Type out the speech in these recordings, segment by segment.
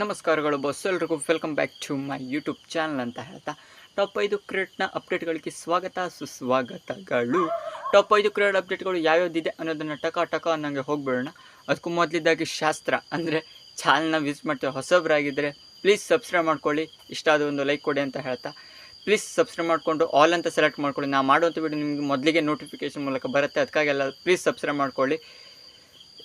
ನಮಸ್ಕಾರಗಳು ಬಸ್ ಎಲ್ರಿಗೂ. Welcome back to my YouTube channel ಅಂತ ಹೇಳ್ತಾ. ಟಾಪ್ ಐದು ಕ್ರಿಕೆಟ್ನ ಅಪ್ಡೇಟ್ಗಳಿಗೆ ಸ್ವಾಗತ, ಸುಸ್ವಾಗತಗಳು. ಟಾಪ್ ಐದು ಕ್ರಿಕೆಟ್ ಅಪ್ಡೇಟ್ಗಳು ಯಾವ್ಯಾವ್ದಿದೆ ಅನ್ನೋದನ್ನು ಟಕ ಟಕ ಅನ್ನೋಂಗೆ ಹೋಗ್ಬಿಡೋಣ. ಅದಕ್ಕೂ ಮೊದಲಿದ್ದಾಗಿ ಶಾಸ್ತ್ರ, ಅಂದರೆ ಚಾನಲ್ನ ವಿಸಿಟ್ ಮಾಡ್ತೀವಿ ಹೊಸಬ್ರಾಗಿದ್ದರೆ ಪ್ಲೀಸ್ ಸಬ್ಸ್ಕ್ರೈಬ್ ಮಾಡ್ಕೊಳ್ಳಿ. ಇಷ್ಟ ಆದ ಒಂದು ಲೈಕ್ ಕೊಡಿ ಅಂತ ಹೇಳ್ತಾ. ಪ್ಲೀಸ್ ಸಬ್ಸ್ಕ್ರೈಬ್ ಮಾಡಿಕೊಂಡು ಆಲ್ ಅಂತ ಸೆಲೆಕ್ಟ್ ಮಾಡ್ಕೊಳ್ಳಿ. ನಾ ಮಾಡುವಂಥ ವಿಡಿಯೋ ನಿಮಗೆ ಮೊದಲಿಗೆ ನೋಟಿಫಿಕೇಶನ್ ಮೂಲಕ ಬರುತ್ತೆ. ಅದಕ್ಕಾಗೆಲ್ಲ ಪ್ಲೀಸ್ ಸಬ್ಸ್ಕ್ರೈಬ್ ಮಾಡ್ಕೊಳ್ಳಿ.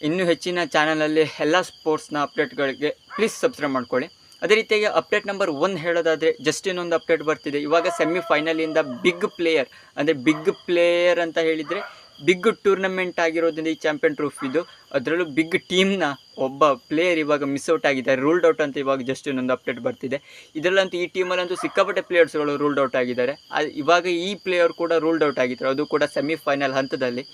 ಇನ್ನೂ ಹೆಚ್ಚಿನ ಚಾನಲಲ್ಲಿ ಎಲ್ಲ ಸ್ಪೋರ್ಟ್ಸ್ನ ಅಪ್ಡೇಟ್ಗಳಿಗೆ ಪ್ಲೀಸ್ ಸಬ್ಸ್ಕ್ರೈಬ್ ಮಾಡ್ಕೊಳ್ಳಿ. ಅದೇ ರೀತಿಯಾಗಿ ಅಪ್ಡೇಟ್ ನಂಬರ್ ಒನ್ ಹೇಳೋದಾದರೆ ಜಸ್ಟ್ ಇನ್ನೊಂದು ಅಪ್ಡೇಟ್ ಬರ್ತಿದೆ. ಇವಾಗ ಸೆಮಿಫೈನಲಿಂದ ಬಿಗ್ ಪ್ಲೇಯರ್, ಅಂದರೆ ಬಿಗ್ ಪ್ಲೇಯರ್ ಅಂತ ಹೇಳಿದರೆ ಬಿಗ್ ಟೂರ್ನಮೆಂಟ್ ಆಗಿರೋದ್ರಿಂದ ಈ ಚಾಂಪಿಯನ್ ಟ್ರೋಫಿದು ಅದರಲ್ಲೂ ಬಿಗ್ ಟೀಮ್ನ ಒಬ್ಬ ಪ್ಲೇಯರ್ ಇವಾಗ ಮಿಸ್ ಔಟ್ ಆಗಿದ್ದಾರೆ, ರೂಲ್ಡ್ ಔಟ್ ಅಂತ ಇವಾಗ ಜಸ್ಟ್ ಇನ್ನೊಂದು ಅಪ್ಡೇಟ್ ಬರ್ತಿದೆ. ಇದರಲ್ಲಂತೂ ಈ ಟೀಮಲ್ಲಂತೂ ಸಿಕ್ಕಾಪಟ್ಟೆ ಪ್ಲೇಯರ್ಸ್ಗಳು ರೂಲ್ಡ್ ಔಟ್ ಆಗಿದ್ದಾರೆ. ಇವಾಗ ಈ ಪ್ಲೇಯರ್ ಕೂಡ ರೂಲ್ಡ್ ಔಟ್ ಆಗಿದ್ದಾರೆ ಅದು ಕೂಡ ಸೆಮಿಫೈನಲ್ ಹಂತದಲ್ಲಿ.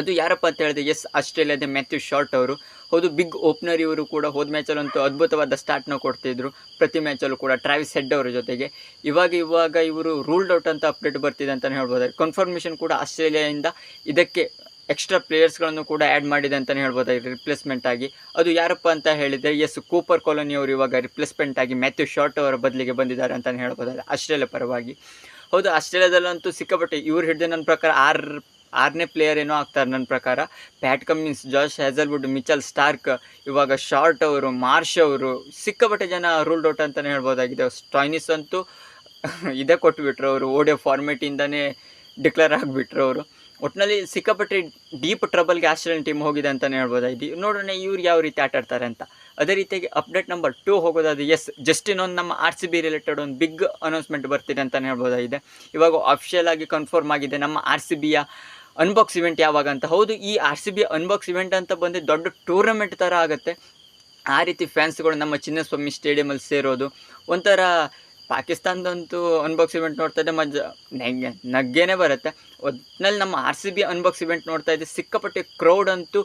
ಅದು ಯಾರಪ್ಪ ಅಂತ ಹೇಳಿದ್ರೆ ಎಸ್ ಆಸ್ಟ್ರೇಲಿಯಾದ ಮ್ಯಾಥ್ಯೂ ಶಾರ್ಟ್ ಅವರು. ಹೌದು, ಬಿಗ್ ಓಪನರ್ ಇವರು ಕೂಡ ಹೋದ ಮ್ಯಾಚಲ್ಲಂತೂ ಅದ್ಭುತವಾದ ಸ್ಟಾರ್ಟ್ನ ಕೊಡ್ತಿದ್ರು. ಪ್ರತಿ ಮ್ಯಾಚಲ್ಲೂ ಕೂಡ ಟ್ರಾವಿಸ್ ಹೆಡ್ ಅವರ ಜೊತೆಗೆ. ಇವಾಗ ಇವಾಗ ಇವರು ರೂಲ್ಡ್ ಔಟ್ ಅಂತ ಅಪ್ಡೇಟ್ ಬರ್ತಿದೆ ಅಂತಲೇ ಹೇಳ್ಬೋದು ಕನ್ಫರ್ಮೇಷನ್ ಕೂಡ ಆಸ್ಟ್ರೇಲಿಯಾದಿಂದ ಇದಕ್ಕೆ ಎಕ್ಸ್ಟ್ರಾ ಪ್ಲೇಯರ್ಸ್ಗಳನ್ನು ಕೂಡ ಆ್ಯಡ್ ಮಾಡಿದೆ ಅಂತಲೇ ಹೇಳ್ಬೋದಾಗಿದೆ ರಿಪ್ಲೇಸ್ಮೆಂಟ್ ಆಗಿ. ಅದು ಯಾರಪ್ಪ ಅಂತ ಹೇಳಿದರೆ ಎಸ್ ಕೂಪರ್ ಕಾಲೋನಿ ಅವರು ಇವಾಗ ರಿಪ್ಲೇಸ್ಮೆಂಟ್ ಆಗಿ ಮ್ಯಾಥ್ಯೂ ಶಾರ್ಟ್ ಅವರ ಬದಲಿಗೆ ಬಂದಿದ್ದಾರೆ ಅಂತಲೇ ಹೇಳ್ಬೋದಾಗಿದೆ ಆಸ್ಟ್ರೇಲಿಯಾ ಪರವಾಗಿ. ಹೌದು, ಆಸ್ಟ್ರೇಲಿಯಾದಲ್ಲಂತೂ ಸಿಕ್ಕಾಪಟ್ಟೆ ಇವ್ರು ಹಿಡಿದ ನನ್ನ ಪ್ರಕಾರ ಆರು ಆರನೇ ಪ್ಲೇಯರ್ ಏನೋ ಆಗ್ತಾರೆ ನನ್ನ ಪ್ರಕಾರ. Pat Cummins Josh Hazlewood Mitchell Starc ಇವಾಗ ಶಾರ್ಟ್ ಅವರು ಮಾರ್ಷ್ ಅವರು, ಸಿಕ್ಕಾಪಟ್ಟೆ ಜನ ರೂಲ್ಡ್ ಔಟ್ ಅಂತಲೇ ಹೇಳ್ಬೋದಾಗಿದೆ. ಸ್ಟಾಯ್ನಿಸ್ ಅಂತೂ ಇದೇ ಕೊಟ್ಬಿಟ್ರು ಅವರು ಓಡಿಯೋ ಫಾರ್ಮೇಟಿಂದನೇ ಡಿಕ್ಲೇರ್ ಆಗಿಬಿಟ್ರು ಅವರು. ಒಟ್ಟಿನಲ್ಲಿ ಸಿಕ್ಕಾಪಟ್ಟೆ ಡೀಪ್ ಟ್ರಬಲ್ಗೆ ಆಸ್ಟ್ರೇಲಿಯನ್ ಟೀಮ್ ಹೋಗಿದೆ ಅಂತಲೇ ಹೇಳ್ಬೋದಾಗಿದೆ. ನೋಡೋಣ ಇವ್ರು ಯಾವ ರೀತಿ ಆಟ ಆಡ್ತಾರೆ ಅಂತ. ಅದೇ ರೀತಿಯಾಗಿ ಅಪ್ಡೇಟ್ ನಂಬರ್ ಟೂ ಹೋಗೋದಾದ್ರೆ ಎಸ್ ಜಸ್ಟ್ ಇನ್ನೊಂದು ನಮ್ಮ ಆರ್ ಸಿ ಬಿ ರಿಲೇಟೆಡ್ ಒಂದು ಬಿಗ್ ಅನೌನ್ಸ್ಮೆಂಟ್ ಬರ್ತಿದೆ ಅಂತಲೇ ಹೇಳ್ಬೋದಾಗಿದೆ. ಇವಾಗ ಅಫಿಷಿಯಲ್ ಆಗಿ ಕನ್ಫರ್ಮ್ ಆಗಿದೆ ನಮ್ಮ ಆರ್ ಸಿ ಬಿಯ ಅನ್ಬಾಕ್ಸ್ ಇವೆಂಟ್ ಯಾವಾಗ ಅಂತ. ಹೌದು, ಈ R C B unbox event ಅಂತ ಬಂದು ದೊಡ್ಡ ಟೂರ್ನಮೆಂಟ್ ಥರ ಆಗುತ್ತೆ. ಆ ರೀತಿ ಫ್ಯಾನ್ಸ್ಗಳು ನಮ್ಮ ಚಿನ್ನಸ್ವಾಮಿ ಸ್ಟೇಡಿಯಮಲ್ಲಿ ಸೇರೋದು. ಒಂಥರ ಪಾಕಿಸ್ತಾನದಂತೂ ಅನ್ಬಾಕ್ಸ್ ಇವೆಂಟ್ ನೋಡ್ತಾ ಇದ್ದೆ ಮಜ ನಗ್ಗೆ ನಗ್ಗೇನೆ ಬರುತ್ತೆ. ಒಟ್ಟಿನಲ್ಲಿ ನಮ್ಮ R C B unbox event ನೋಡ್ತಾ ಇದ್ದೆ ಸಿಕ್ಕಾಪಟ್ಟೆ ಕ್ರೌಡ್ ಅಂತೂ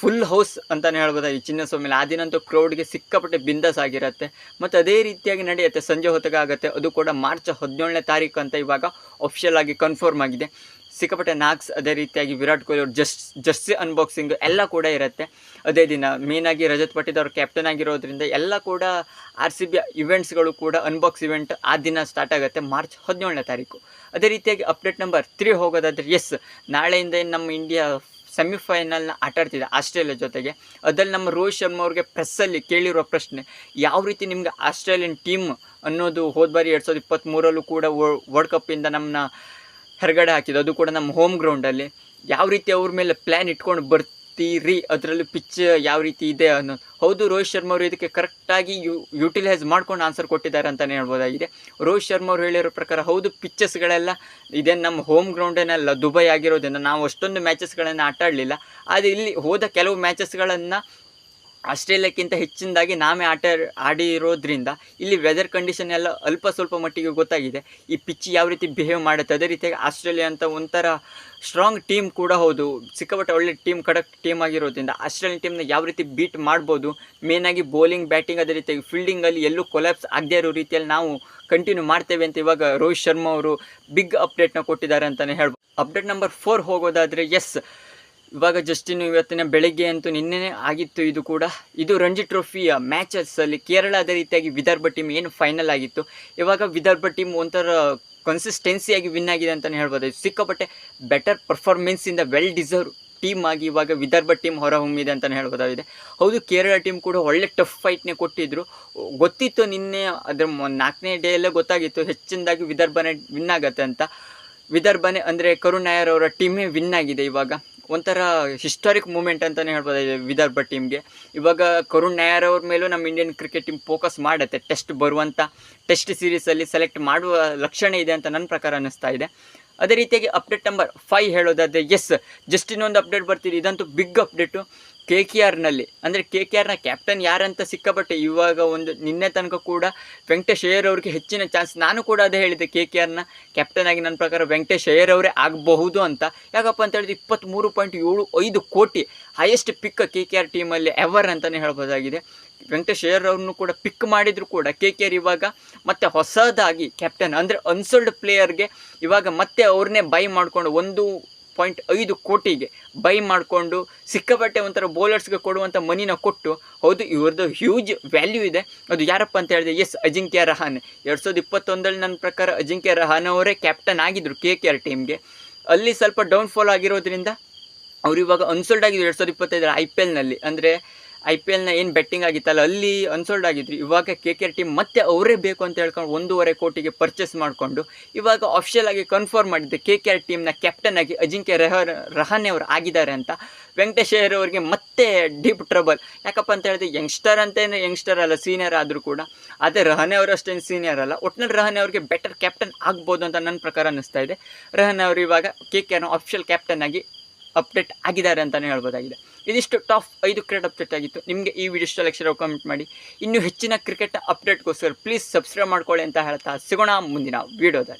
ಫುಲ್ ಹೌಸ್ ಅಂತಲೇ ಹೇಳ್ಬೋದು ಈ ಚಿನ್ನಸ್ವಾಮಿಲಿ ಆ ದಿನಂತೂ ಕ್ರೌಡ್ಗೆ ಸಿಕ್ಕಾಪಟ್ಟೆ ಬಿಂದಸ್ ಆಗಿರುತ್ತೆ. ಮತ್ತು ಅದೇ ರೀತಿಯಾಗಿ ನಡೆಯುತ್ತೆ. ಸಂಜೆ ಹೊತ್ತಿಗೆ ಆಗುತ್ತೆ. ಅದು ಕೂಡ ಮಾರ್ಚ್ ಹದಿನೇಳನೇ ತಾರೀಕು ಅಂತ ಇವಾಗ ಅಫಿಷಿಯಲ್ ಆಗಿ ಕನ್ಫರ್ಮ್ ಆಗಿದೆ. ಸಿಕ್ಕಾಪಟ್ಟೆ ನಾಕ್ಸ್ ಅದೇ ರೀತಿಯಾಗಿ ವಿರಾಟ್ ಕೊಹ್ಲಿ ಅವ್ರ ಜಸ್ಟ್ ಜಸ್ಸಿ ಅನ್ಬಾಕ್ಸಿಂಗ್ ಎಲ್ಲ ಕೂಡ ಇರುತ್ತೆ. ಅದೇ ದಿನ ಮೇಯ್ನಾಗಿ ರಜತ್ ಪಟ್ಟಿದವ್ರ ಕ್ಯಾಪ್ಟನ್ ಆಗಿರೋದ್ರಿಂದ ಎಲ್ಲ ಕೂಡ ಆರ್ ಸಿ ಬಿ ಇವೆಂಟ್ಸ್ಗಳು ಕೂಡ ಅನ್ಬಾಕ್ಸ್ ಇವೆಂಟ್ ಆ ದಿನ ಸ್ಟಾರ್ಟ್ ಆಗುತ್ತೆ ಮಾರ್ಚ್ ಹದಿನೇಳನೇ ತಾರೀಕು. ಅದೇ ರೀತಿಯಾಗಿ ಅಪ್ಡೇಟ್ ನಂಬರ್ ತ್ರೀ ಹೋಗೋದಾದ್ರೆ ಎಸ್ ನಾಳೆಯಿಂದ ನಮ್ಮ ಇಂಡಿಯಾ ಸೆಮಿಫೈನಲ್ನ ಆಟಾಡ್ತಿದೆ ಆಸ್ಟ್ರೇಲಿಯಾ ಜೊತೆಗೆ. ಅದರಲ್ಲಿ ನಮ್ಮ ರೋಹಿತ್ ಶರ್ಮಾ ಅವ್ರಿಗೆ ಪ್ರೆಸ್ಸಲ್ಲಿ ಕೇಳಿರೋ ಪ್ರಶ್ನೆ, ಯಾವ ರೀತಿ ನಿಮ್ಗೆ ಆಸ್ಟ್ರೇಲಿಯನ್ ಟೀಮ್ ಅನ್ನೋದು ಹೋದ ಬಾರಿ ಎರಡು ಸಾವಿರದ ಇಪ್ಪತ್ತ್ಮೂರಲ್ಲೂ ಕೂಡ ವರ್ಲ್ಡ್ ಕಪ್ಪಿಂದ ನಮ್ಮನ್ನ ಹೊರಗಡೆ ಹಾಕಿದ್ದು. ಅದು ಕೂಡ ನಮ್ಮ ಹೋಮ್ ಗ್ರೌಂಡಲ್ಲಿ ಯಾವ ರೀತಿ ಅವ್ರ ಮೇಲೆ ಪ್ಲ್ಯಾನ್ ಇಟ್ಕೊಂಡು ಬರ್ತೀರಿ? ಅದರಲ್ಲೂ ಪಿಚ್ ಯಾವ ರೀತಿ ಇದೆ ಅನ್ನೋ ಹೌದು, ರೋಹಿತ್ ಶರ್ಮಾ ಅವರು ಇದಕ್ಕೆ ಕರೆಕ್ಟಾಗಿ ಯು ಯುಟಿಲೈಸ್ ಮಾಡ್ಕೊಂಡು ಆನ್ಸರ್ ಕೊಟ್ಟಿದ್ದಾರೆ ಅಂತಲೇ ಹೇಳ್ಬೋದಾಗಿದೆ. ರೋಹಿತ್ ಶರ್ಮಾ ಅವರು ಹೇಳಿರೋ ಪ್ರಕಾರ ಹೌದು ಪಿಚ್ಚಸ್ಗಳೆಲ್ಲ ಇದೇನು ನಮ್ಮ ಹೋಮ್ ಗ್ರೌಂಡೇನಲ್ಲ ದುಬೈ ಆಗಿರೋದ್ರಿಂದ ನಾವು ಅಷ್ಟೊಂದು ಮ್ಯಾಚಸ್ಗಳನ್ನು ಆಟಾಡಲಿಲ್ಲ ಆದರೆ ಇಲ್ಲಿ ಹೋದ ಕೆಲವು ಮ್ಯಾಚಸ್ಗಳನ್ನು ಆಸ್ಟ್ರೇಲಿಯಾಕ್ಕಿಂತ ಹೆಚ್ಚಿನದಾಗಿ ನಾವೇ ಆಟ ಆಡಿರೋದ್ರಿಂದ ಇಲ್ಲಿ ವೆದರ್ ಕಂಡೀಷನ್ ಎಲ್ಲ ಅಲ್ಪ ಸ್ವಲ್ಪ ಮಟ್ಟಿಗೆ ಗೊತ್ತಾಗಿದೆ. ಈ ಪಿಚ್ ಯಾವ ರೀತಿ ಬಿಹೇವ್ ಮಾಡುತ್ತೆ, ಅದೇ ರೀತಿಯಾಗಿ ಆಸ್ಟ್ರೇಲಿಯಾ ಅಂತ ಒಂಥರ ಸ್ಟ್ರಾಂಗ್ ಟೀಮ್ ಕೂಡ ಹೌದು. ಸಿಕ್ಕಾಪಟ್ಟೆ ಒಳ್ಳೆ ಟೀಮ್ ಕಡಕ್ ಟೀಮ್ ಆಗಿರೋದ್ರಿಂದ ಆಸ್ಟ್ರೇಲಿಯನ್ ಟೀಮ್ನ ಯಾವ ರೀತಿ ಬೀಟ್ ಮಾಡ್ಬೋದು ಮೇನಾಗಿ ಬೌಲಿಂಗ್ ಬ್ಯಾಟಿಂಗ್ ಅದೇ ರೀತಿಯಾಗಿ ಫೀಲ್ಡಿಂಗಲ್ಲಿ ಎಲ್ಲೂ ಕೊಲ್ಯಾಪ್ಸ್ ಆಗದೇ ಇರೋ ರೀತಿಯಲ್ಲಿ ನಾವು ಕಂಟಿನ್ಯೂ ಮಾಡ್ತೇವೆ ಅಂತ ಇವಾಗ ರೋಹಿತ್ ಶರ್ಮಾ ಅವರು ಬಿಗ್ ಅಪ್ಡೇಟ್ನ ಕೊಟ್ಟಿದ್ದಾರೆ ಅಂತಲೇ ಹೇಳ್ಬೋದು ಅಪ್ಡೇಟ್ ನಂಬರ್ ಫೋರ್ ಹೋಗೋದಾದರೆ ಎಸ್ ಇವಾಗ ಜಸ್ಟ್ ಇವತ್ತಿನ ಬೆಳಗ್ಗೆ ಅಂತೂ ನಿನ್ನೆ ಆಗಿತ್ತು, ಇದು ಕೂಡ. ಇದು ರಂಜಿ ಟ್ರೋಫಿಯ ಮ್ಯಾಚಸ್ಸಲ್ಲಿ ಕೇರಳ ಅದೇ ರೀತಿಯಾಗಿ ವಿದರ್ಭ ಟೀಮ್ ಏನು ಫೈನಲ್ ಆಗಿತ್ತು. ಇವಾಗ ವಿದರ್ಭ ಟೀಮ್ ಒಂಥರ ಕನ್ಸಿಸ್ಟೆನ್ಸಿಯಾಗಿ ವಿನ್ ಆಗಿದೆ ಅಂತಲೇ ಹೇಳ್ಬೋದು. ಸಿಕ್ಕಾಪಟ್ಟೆ ಬೆಟರ್ ಪರ್ಫಾರ್ಮೆನ್ಸಿಂದ ವೆಲ್ ಡಿಸರ್ವ್ ಟೀಮ್ ಆಗಿ ಇವಾಗ ವಿದರ್ಭ ಟೀಮ್ ಹೊರಹೊಮ್ಮಿದೆ ಅಂತಲೇ ಹೇಳ್ಬೋದಾಗಿದೆ. ಹೌದು, ಕೇರಳ ಟೀಮ್ ಕೂಡ ಒಳ್ಳೆ ಟಫ್ ಫೈಟ್ನೇ ಕೊಟ್ಟಿದ್ರು. ಗೊತ್ತಿತ್ತು ನಿನ್ನೆ ಅದರ ನಾಲ್ಕನೇ ನಾಲ್ಕನೇ ಡೇಯಲ್ಲೇ ಗೊತ್ತಾಗಿತ್ತು, ಹೆಚ್ಚಿನದಾಗಿ ವಿದರ್ಭನೇ ವಿನ್ ಆಗತ್ತೆ ಅಂತ. ವಿದರ್ಭನೇ ಅಂದರೆ ಕರುಣ್ ನಾಯರ್ ಅವರ ಟೀಮೇ ವಿನ್ ಆಗಿದೆ ಇವಾಗ. ಒಂಥರ ಹಿಸ್ಟಾರಿಕ್ ಮೂಮೆಂಟ್ ಅಂತಲೇ ಹೇಳ್ಬೋದು ವಿದರ್ಭ ಟೀಮ್ಗೆ ಇವಾಗ ಕರುಣ್ ನಾಯರ್ ಅವ್ರ ಮೇಲೂ ನಮ್ಮ ಇಂಡಿಯನ್ ಕ್ರಿಕೆಟ್ ಟೀಮ್ ಫೋಕಸ್ ಮಾಡುತ್ತೆ ಟೆಸ್ಟ್ ಬರುವಂಥ ಟೆಸ್ಟ್ ಸೀರೀಸಲ್ಲಿ ಸೆಲೆಕ್ಟ್ ಮಾಡುವ ಲಕ್ಷಣ ಇದೆ ಅಂತ ನನ್ನ ಪ್ರಕಾರ ಅನ್ನಿಸ್ತಾ ಇದೆ. ಅದೇ ರೀತಿಯಾಗಿ ಅಪ್ಡೇಟ್ ನಂಬರ್ ಫೈವ್ ಹೇಳೋದಾದರೆ ಎಸ್ ಜಸ್ಟ್ ಇನ್ನೊಂದು ಅಪ್ಡೇಟ್ ಬರ್ತಿದೆ, ಇದಂತೂ ಬಿಗ್ ಅಪ್ಡೇಟು ಕೆ ಕೆ ಆರ್ನಲ್ಲಿ. ಅಂದರೆ ಕೆ ಕೆ ಆರ್ನ ಕ್ಯಾಪ್ಟನ್ ಯಾರಂತ ಸಿಕ್ಕಾಪಟ್ಟೆ ಇವಾಗ ಒಂದು ನಿನ್ನೆ ತನಕ ಕೂಡ ವೆಂಕಟೇಶ್ ಅಯ್ಯರ್ ಅವ್ರಿಗೆ ಹೆಚ್ಚಿನ ಚಾನ್ಸ್ ನಾನು ಕೂಡ ಅದೇ ಹೇಳಿದ್ದೆ ಕೆ ಕೆ ಆರ್ನ ಕ್ಯಾಪ್ಟನ್ ಆಗಿ ನನ್ನ ಪ್ರಕಾರ ವೆಂಕಟೇಶ್ ಅಯ್ಯರ್ ಅವರೇ ಆಗಬಹುದು ಅಂತ. ಯಾಕಪ್ಪ ಅಂತ ಹೇಳಿದ್ರೆ ಇಪ್ಪತ್ತ್ಮೂರು ಪಾಯಿಂಟ್ ಏಳು ಐದು ಕೋಟಿ highest pick K K R ಟೀಮಲ್ಲಿ ಎವರ್ ಅಂತಲೇ ಹೇಳ್ಬೋದಾಗಿದೆ. ವೆಂಕಟೇಶ್ ಅಯ್ಯರ್ ಅವ್ರನ್ನು ಕೂಡ ಪಿಕ್ ಮಾಡಿದರೂ ಕೂಡ ಕೆ ಕೆ ಆರ್ ಇವಾಗ ಮತ್ತೆ ಹೊಸದಾಗಿ ಕ್ಯಾಪ್ಟನ್ ಅಂದರೆ ಅನ್ಸೋಲ್ಡ್ ಪ್ಲೇಯರ್ಗೆ ಇವಾಗ ಮತ್ತೆ ಅವ್ರನ್ನೇ ಬೈ ಮಾಡಿಕೊಂಡು ಒಂದು ಪಾಯಿಂಟ್ ಐದು ಕೋಟಿಗೆ ಬೈ ಮಾಡಿಕೊಂಡು ಸಿಕ್ಕಾಪಟ್ಟೆ ಒಂಥರ ಬೌಲರ್ಸ್ಗೆ ಕೊಡುವಂಥ ಮನಿನ ಕೊಟ್ಟು, ಹೌದು, ಇವ್ರದ್ದು ಹ್ಯೂಜ್ ವ್ಯಾಲ್ಯೂ ಇದೆ. ಅದು ಯಾರಪ್ಪ ಅಂತ ಹೇಳಿದೆ ಎಸ್, ಅಜಿಂಕ್ಯ ರಹಾನೆ. ಎರಡು ಸಾವಿರದ ಇಪ್ಪತ್ತೊಂದರಲ್ಲಿ ನನ್ನ ಪ್ರಕಾರ ಅಜಿಂಕ್ಯ ರಹಾನ್ ಅವರೇ ಕ್ಯಾಪ್ಟನ್ ಆಗಿದ್ದರು ಕೆ ಕೆ ಆರ್ ಟೀಮ್ಗೆ ಅಲ್ಲಿ ಸ್ವಲ್ಪ ಡೌನ್ಫಾಲ್ ಆಗಿರೋದ್ರಿಂದ, ಅವರು ಇವಾಗ ಅನ್ಸೋಲ್ಡ್ ಆಗಿದ್ರು ಎರಡು ಸಾವಿರದ ಇಪ್ಪತ್ತೈದರ ಐ ಪಿ ಎಲ್ನಲ್ಲಿ ಅಂದರೆ ಐ ಪಿ ಎಲ್ನ ಏನು ಬೆಟ್ಟಿಂಗ್ ಆಗಿತ್ತಲ್ಲ, ಅಲ್ಲಿ ಅನ್ಸೋಲ್ಡ್ ಆಗಿದ್ರು. ಇವಾಗ ಕೆ ಕೆ ಆರ್ ಟೀಮ್ ಮತ್ತೆ ಅವರೇ ಬೇಕು ಅಂತ ಹೇಳ್ಕೊಂಡು ಒಂದೂವರೆ ಕೋಟಿಗೆ ಪರ್ಚೇಸ್ ಮಾಡಿಕೊಂಡು, ಇವಾಗ ಅಫಿಷಿಯಲ್ ಆಗಿ ಕನ್ಫರ್ಮ್ ಮಾಡಿದ್ದೆ ಕೆ ಕೆ ಆರ್ ಟೀಮ್ನ ಕ್ಯಾಪ್ಟನ್ ಆಗಿ ಅಜಿಂಕ್ಯ ರೆಹ, ರಹಾನೆ ಅವರು ಆಗಿದ್ದಾರೆ ಅಂತ. ವೆಂಕಟೇಶ್ ಅವರಿಗೆ ಮತ್ತೆ ಡೀಪ್ ಟ್ರಬಲ್ ಯಾಕಪ್ಪ ಅಂತ ಹೇಳಿದ್ರೆ ಯಂಗ್ಸ್ಟರ್ ಯಂಗ್ ಯಂಗ್ಸ್ಟರ್ ಅಲ್ಲ ಸೀನಿಯರ್ ಆದರೂ ಕೂಡ. ಅದೇ ರಹಾನೆ ಅವರು ಅಷ್ಟೇನು ಸೀನಿಯರ್ ಅಲ್ಲ. ಒಟ್ಟಿನಲ್ಲಿ ರಹಾನೆ ಅವರಿಗೆ ಬೆಟರ್ ಕ್ಯಾಪ್ಟನ್ ಆಗ್ಬೋದು ಅಂತ ನನ್ನ ಪ್ರಕಾರ ಅನ್ನಿಸ್ತಾ ಇದೆ. ರಹಾನೆ ಅವರು ಇವಾಗ ಕೆ ಕೆ ಆರ್ನ ಅಫಿಷಿಯಲ್ ಕ್ಯಾಪ್ಟನ್ ಆಗಿ ಅಪ್ಡೇಟ್ ಆಗಿದ್ದಾರೆ ಅಂತಲೇ ಹೇಳ್ಬೋದಾಗಿದೆ. ಇದಿಷ್ಟು ಟಾಪ್ ಐದು ಕ್ರಿಕೆಟ್ ಅಪ್ಡೇಟ್ ಆಗಿತ್ತು. ನಿಮಗೆ ಈ ವಿಡಿಯೋ ಇಷ್ಟ ಲಕ್ಷ ಕಮೆಂಟ್ ಮಾಡಿ. ಇನ್ನೂ ಹೆಚ್ಚಿನ ಕ್ರಿಕೆಟ್ ಅಪ್ಡೇಟ್ಗೋಸ್ಕರ ಪ್ಲೀಸ್ ಸಬ್ಸ್ಕ್ರೈಬ್ ಮಾಡ್ಕೊಳ್ಳಿ ಅಂತ ಹೇಳ್ತಾ ಸಿಗೋಣ ಮುಂದಿನ ವೀಡಿಯೋದಲ್ಲಿ